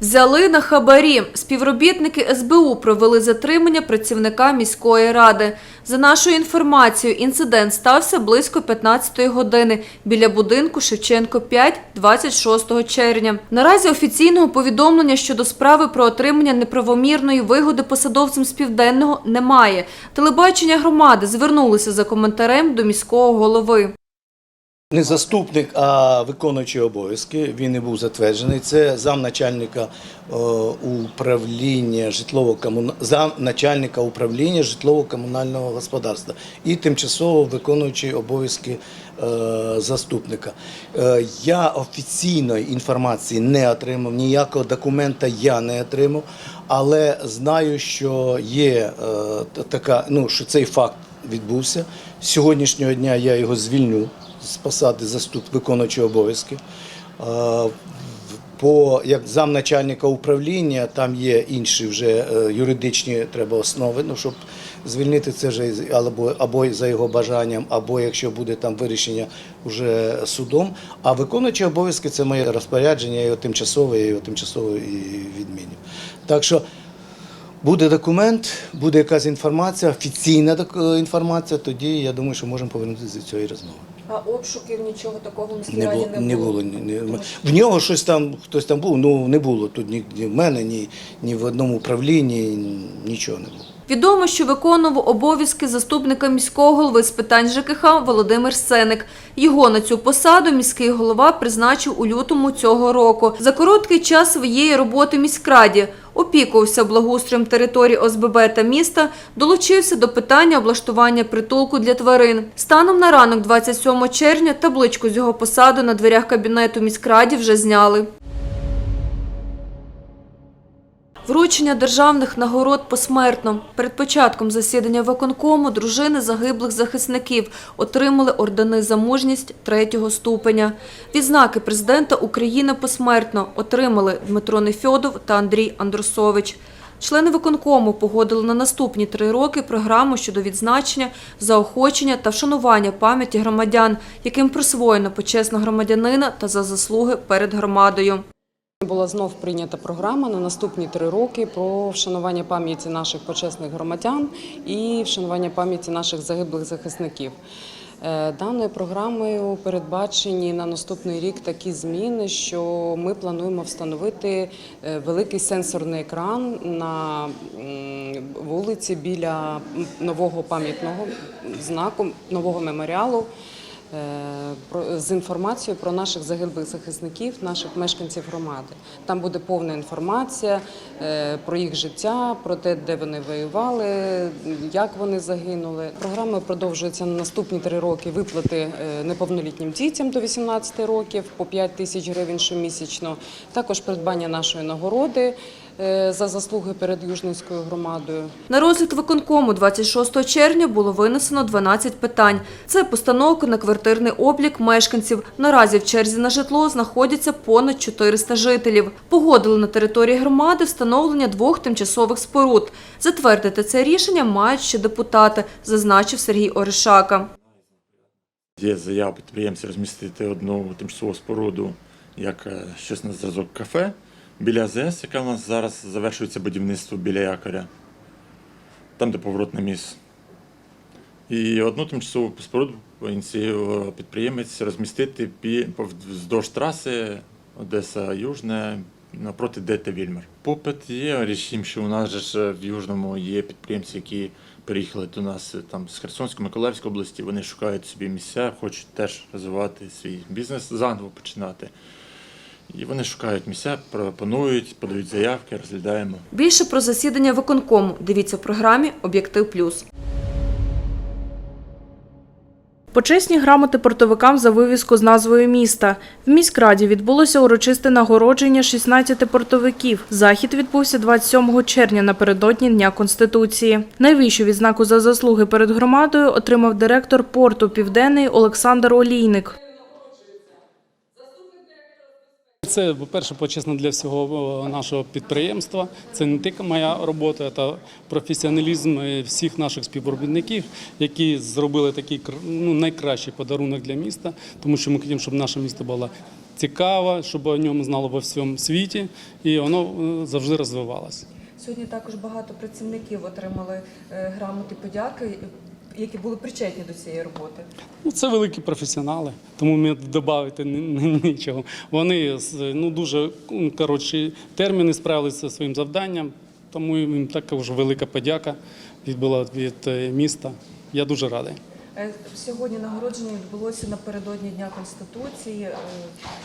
Взяли на хабарі. Співробітники СБУ провели затримання працівника міської ради. За нашою інформацією, інцидент стався близько 15-ї години біля будинку Шевченко 5, 26 червня. Наразі офіційного повідомлення щодо справи про отримання неправомірної вигоди посадовцям з південного немає. Телебачення громади звернулися за коментарем до міського голови. Не заступник, а виконуючий обов'язки. Він і був затверджений. Це замначальника е, управління житлово замначальника управління житлово-комунального господарства і тимчасово виконуючий обов'язки е, заступника. Е, Я офіційної інформації не отримав, ніякого документа я не отримав, але знаю, що є така, ну що цей факт відбувся. Сьогоднішнього дня я його звільню з посади заступ виконуючого обов'язки. По як замначальника управління там є інші вже е, юридичні треба основи, ну щоб звільнити це вже або, або за його бажанням, або якщо буде там вирішення вже судом. А виконуючі обов'язки це моє розпорядження, я його тимчасово, я його тимчасово і відміню. Так що Буде документ, буде якась інформація, офіційна інформація, тоді я думаю, що можемо повернутися до цієї розмови. А обшуків нічого такого в Не було, не було. ні, ні. В нього щось там, хтось там був, ну не було тут ні, ні в мене, ні, ні в одному управлінні, нічого не було. Відомо, що виконував обов'язки заступника міського голови з питань ЖКХ Володимир Сеник. Його на цю посаду міський голова призначив у лютому цього року. За короткий час своєї роботи міськраді опікувався благоустроєм території ОСББ та міста, долучився до питання облаштування притулку для тварин. Станом на ранок 27 червня табличку з його посаду на дверях кабінету міськраді вже зняли. Вручення державних нагород посмертно. Перед початком засідання виконкому дружини загиблих захисників отримали ордени за мужність третього ступеня. Відзнаки президента України посмертно отримали Дмитро Нефьодов та Андрій Андрусович. Члени виконкому погодили на наступні три роки програму щодо відзначення, заохочення та вшанування пам'яті громадян, яким присвоєно почесна громадянина та за заслуги перед громадою. Була знов прийнята програма на наступні три роки про вшанування пам'яті наших почесних громадян і вшанування пам'яті наших загиблих захисників. Е, Даною програмою передбачені на наступний рік такі зміни, що ми плануємо встановити е, великий сенсорний екран на вулиці біля нового пам'ятного знаку, нового меморіалу. Е, з інформацією про наших загиблих захисників, наших мешканців громади. Там буде повна інформація е, про їх життя, про те, де вони воювали, як вони загинули. Програма продовжується на наступні три роки виплати е, неповнолітнім дітям до 18 років по 5 тисяч гривень щомісячно. Також придбання нашої нагороди за заслуги перед Южницькою громадою. На розгляд виконкому 26 червня було винесено 12 питань. Це постановка на квартирний облік мешканців. Наразі в черзі на житло знаходяться понад 400 жителів. Погодили на території громади встановлення двох тимчасових споруд. Затвердити це рішення мають ще депутати, зазначив Сергій Оришака. Є заява підприємця розмістити одну тимчасову споруду як е, щось на зразок кафе біля АЗС, яка у нас зараз завершується будівництво біля якоря, там, де поворотний міст. І одну тимчасову споруду ініціював підприємець розмістити вздовж траси Одеса Южне напроти ДТ Вільмер. Попит є. Річ що у нас же в Южному є підприємці, які переїхали до нас там з Херсонської, Миколаївської області. Вони шукають собі місця, хочуть теж розвивати свій бізнес заново починати. І вони шукають місця, пропонують, подають заявки, розглядаємо. Більше про засідання виконкому дивіться в програмі Об'єктив Плюс. Почесні грамоти портовикам за вивізку з назвою міста. В міськраді відбулося урочисте нагородження 16 портовиків. Захід відбувся 27 червня напередодні Дня Конституції. Найвищу відзнаку за заслуги перед громадою отримав директор порту Південний Олександр Олійник. Це, по-перше, почесно для всього нашого підприємства. Це не тільки моя робота, це професіоналізм е, всіх наших співробітників, які зробили такий ну, найкращий подарунок для міста, тому що ми хочемо, щоб наше місто було цікаве, щоб о ньому знало во всьому світі, і воно е, завжди розвивалося. Сьогодні також багато працівників отримали е, грамоти подяки, які були причетні до цієї роботи. Ну, це великі професіонали, тому мені додати нічого. Вони ну, дуже коротші терміни справилися зі своїм завданням, тому їм також велика подяка відбула від е, міста. Я дуже радий. Е, Сьогодні нагородження відбулося напередодні Дня Конституції. Е,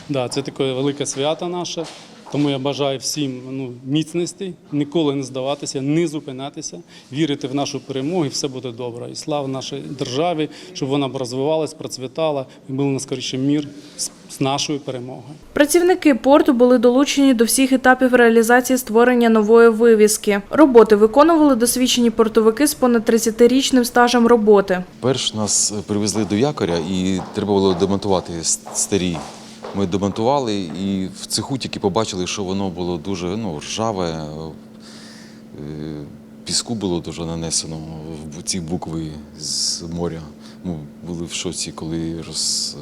Да, це таке велике свято наше. Тому я бажаю всім ну, міцності, ніколи не здаватися, не зупинятися, вірити в нашу перемогу, і все буде добре. І слава нашій державі, щоб вона б розвивалась, процвітала і був наскоріше мір з, з нашою перемогою. Працівники порту були долучені до всіх етапів реалізації створення нової вивіски. Роботи виконували досвідчені портовики з понад 30-річним стажем роботи. Перш нас привезли до якоря і треба було демонтувати старі. Ми демонтували і в цеху тільки побачили, що воно було дуже ну, ржаве, е, піску було дуже нанесено в ці букви з моря. Ми були в шоці, коли роз,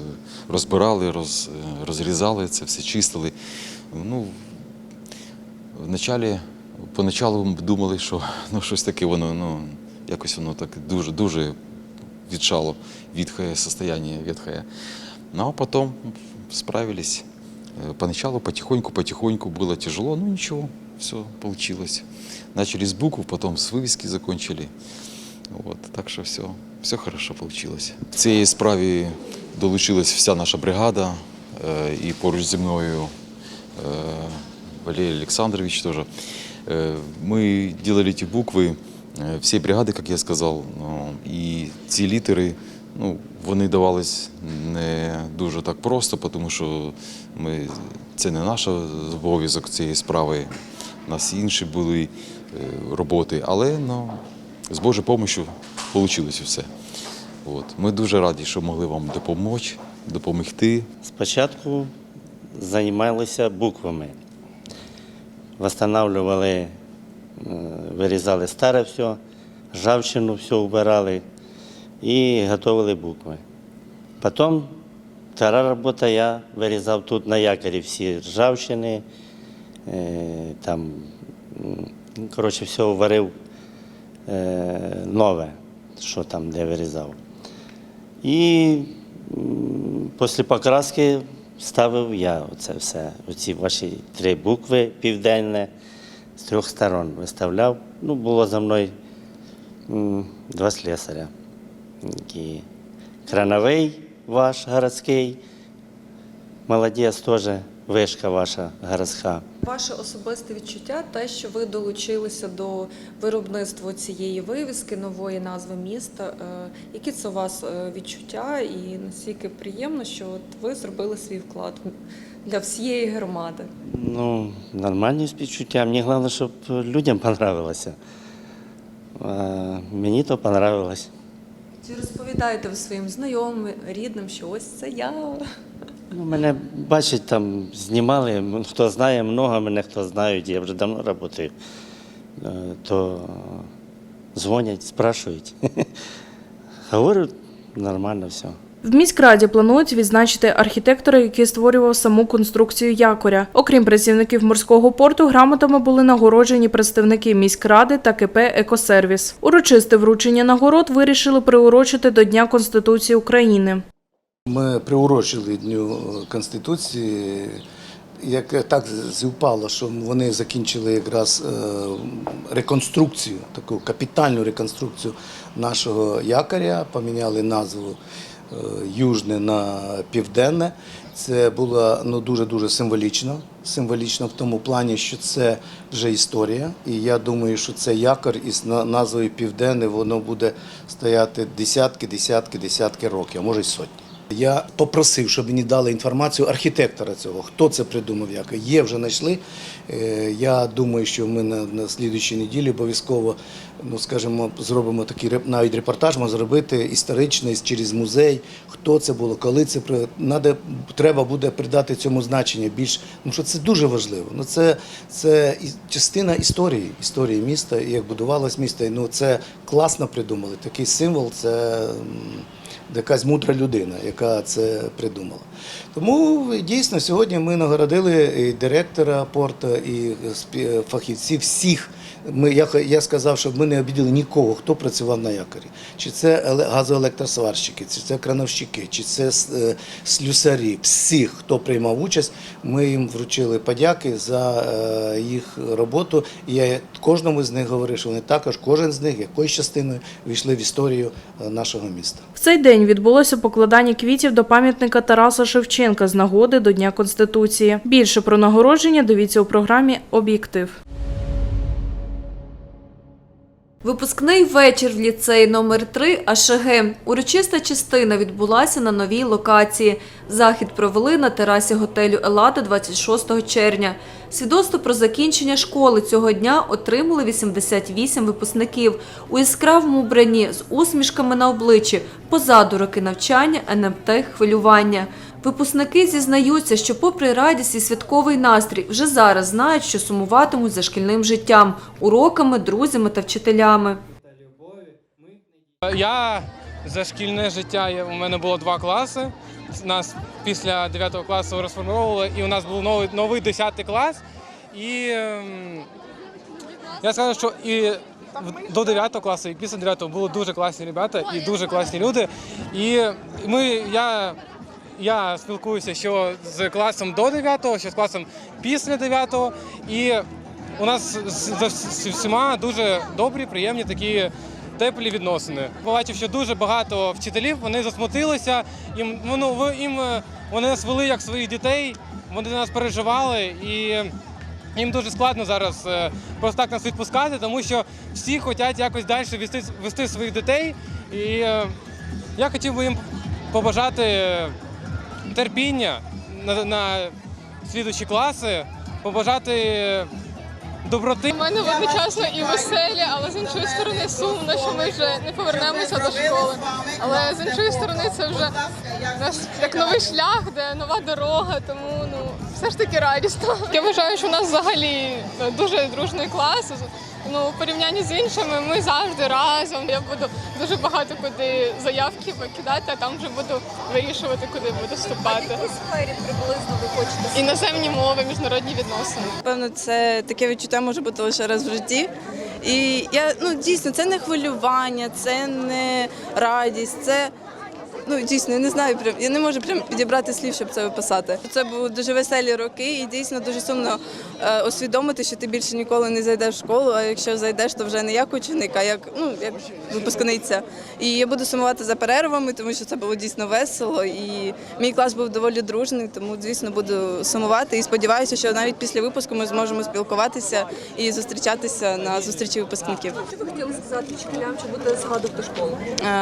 розбирали, роз, розрізали це, все чистили. Ну, Вначалі, поначалу думали, що ну, щось таке воно, ну, якось воно так дуже, дуже ветшало, ветхое состояние, ветхое. Ну, а потом справились. Э, Поначалу потихоньку-потихоньку было тяжело, но ничего, все получилось. Начали с букв, потом с вывески закончили. Вот, так що все, все хорошо получилось. В цій справі долучилась вся наша бригада е, і поруч зі мною е, Валерий Александрович тоже. Э, Мы делали эти буквы э, всей бригады, как я сказал, ну, і ці літери, ну, вони давались не дуже так просто, тому що ми, це не наш обов'язок цієї справи. У нас інші були е, роботи, але ну, з Божою допомогою вийшло все. От. Ми дуже раді, що могли вам допомогти, допомогти. Спочатку займалися буквами. Восстанавливали, е, вирізали старе все, ржавчину все вбирали і готували букви. Потім втора робота я вирізав тут на якорі всі ржавчини, е, там, коротше, все варив е, нове, що там, де вирізав. І після покраски ставив я оце все, оці ваші три букви південне з трьох сторон виставляв. Ну, було за мною два слесаря. Крановий ваш городський, молодець теж, вишка ваша городська. Ваше особисте відчуття, те, що ви долучилися до виробництва цієї вивіски, нової назви міста. е, Які це у вас е, відчуття і наскільки приємно, що от ви зробили свій вклад для всієї громади? Ну, нормальні співчуття. Мені головне, щоб людям понравилося. Мені то понравилось. Чи розповідаєте ви своїм знайомим, рідним, що ось це я? Ну, мене бачать там, знімали, хто знає, много мене хто знають, я вже давно працюю. Е, То дзвонять, спрашують. Говорю, нормально все. В міськраді планують відзначити архітектора, який створював саму конструкцію якоря. Окрім працівників морського порту, грамотами були нагороджені представники міськради та КП Екосервіс. Урочисте вручення нагород вирішили приурочити до Дня Конституції України. Ми приурочили Дню Конституції. Як так зівпало, що вони закінчили якраз е, реконструкцію, таку капітальну реконструкцію нашого якоря, поміняли назву е, Южне на Південне. Це було ну, дуже-дуже символічно. Символічно в тому плані, що це вже історія. І я думаю, що це якор із на- назвою Південне, воно буде стояти десятки, десятки, десятки років, а може й сотні. Я попросив, щоб мені дали інформацію архітектора цього, хто це придумав, як є, вже знайшли. Е, Я думаю, що ми на, на слідуючій неділі обов'язково, ну скажімо, зробимо такий навіть репортаж, можна зробити історичний через музей, хто це було, коли це надо, треба буде придати цьому значення більш, тому що це дуже важливо. Ну це, це частина історії, історії міста, як будувалось місто. Ну це класно придумали. Такий символ це. Якась мудра людина, яка це придумала. Тому дійсно сьогодні ми нагородили і директора порту, і фахівців всіх. Ми, я, я сказав, щоб ми не обідали нікого, хто працював на якорі. Чи це еле- газоелектросварщики, чи це крановщики, чи це е, слюсарі, всіх, хто приймав участь, ми їм вручили подяки за е, їх роботу. І я кожному з них говорив, що вони також, кожен з них якоюсь частиною війшли в історію е, нашого міста. В цей день відбулося покладання квітів до пам'ятника Тараса Шевченка з нагоди до Дня Конституції. Більше про нагородження дивіться у програмі Об'єктив. Випускний вечір в ліцеї номер 3 АШГ. Урочиста частина відбулася на новій локації. Захід провели на терасі готелю Елада 26 червня. Свідоцтво про закінчення школи цього дня отримали 88 випускників у яскравому вбранні з усмішками на обличчі, позаду роки навчання, НМТ, хвилювання. Випускники зізнаються, що попри радість і святковий настрій, вже зараз знають, що сумуватимуть за шкільним життям, уроками, друзями та вчителями. Я за шкільне життя у мене було два класи. Нас після 9 класу розформовували, і у нас був новий, новий 10 клас. І ем, я скажу, що і до 9 класу, і після 9 були дуже класні ребята і дуже класні люди. І ми, я, я спілкуюся що з класом до 9, що з класом після 9-го. І у нас з всіма дуже добрі, приємні такі теплі відносини. Побачив, що дуже багато вчителів вони засмутилися. Їм ну, ви- їм е, вони нас вели як своїх дітей, вони нас переживали і. Їм дуже складно зараз е, просто так нас відпускати, тому що всі хочуть якось далі вести, вести своїх дітей. І е, я хотів би їм побажати терпіння на, на слідучі класи, побажати доброти. У мене одночасно і веселі, але з іншої сторони сумно, що ми вже не повернемося до школи. Але з іншої сторони це вже наш як новий шлях, де нова дорога, тому ну все ж таки радісно. Я вважаю, що у нас взагалі дуже дружний клас. Ну, у порівнянні з іншими ми завжди разом. Я буду дуже багато куди заявки викидати, а там вже буду вирішувати, куди буду вступати. сфері приблизно ви хочете? Іноземні мови, міжнародні відносини. Певно, це таке відчуття може бути лише раз в житті. І я ну дійсно це не хвилювання, це не радість, це ну дійсно я не знаю. Прям я не можу прям підібрати слів, щоб це описати. Це були дуже веселі роки, і дійсно дуже сумно е, усвідомити, що ти більше ніколи не зайдеш в школу. А якщо зайдеш, то вже не як ученик, а як ну як випускниця. І я буду сумувати за перервами, тому що це було дійсно весело. І мій клас був доволі дружний, тому звісно буду сумувати. І сподіваюся, що навіть після випуску ми зможемо спілкуватися і зустрічатися на зустрічі випускників. Що ви хотіли сказати вчителям, чи будете згадувати школу?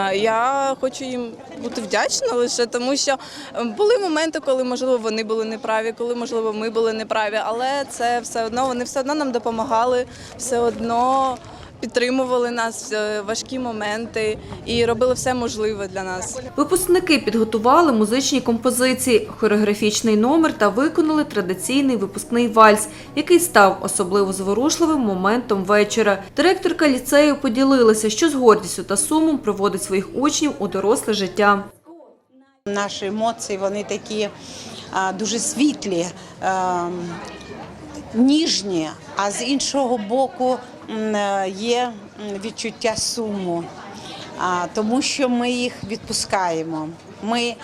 Е, Я хочу їм бути вдячна лише тому, що е, були моменти, коли можливо вони були неправі, коли можливо ми були неправі, але це все одно вони все одно нам допомагали, все одно підтримували нас в важкі моменти і робили все можливе для нас. Випускники підготували музичні композиції, хореографічний номер та виконали традиційний випускний вальс, який став особливо зворушливим моментом вечора. Директорка ліцею поділилася, що з гордістю та сумом проводить своїх учнів у доросле життя. Наші емоції вони такі дуже світлі, ем, ніжні, а з іншого боку е, є відчуття суму, тому що ми їх відпускаємо. Ми е,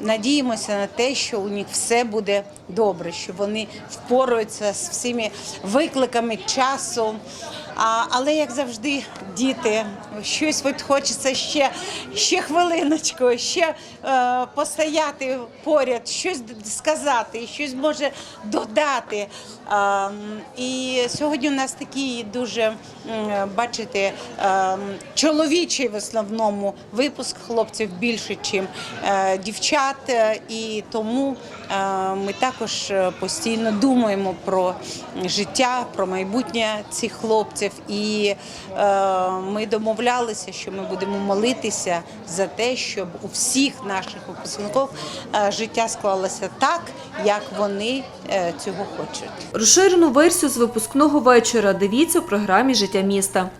надіємося на те, що у них все буде добре, що вони впораються з всіми викликами часу. Але як завжди, діти щось от хочеться ще, ще хвилиночку, ще е, постояти поряд, щось сказати, щось може додати. Е, і сьогодні у нас такий дуже, бачите, е, чоловічий в основному випуск хлопців більше, ніж е, дівчат. Е, І тому е, ми також е, постійно думаємо про життя, про майбутнє цих хлопців. І е, ми домовлялися, що ми будемо молитися за те, щоб у всіх наших випускників е, життя склалося так, як вони е, цього хочуть. Розширену версію з випускного вечора дивіться в програмі Життя міста.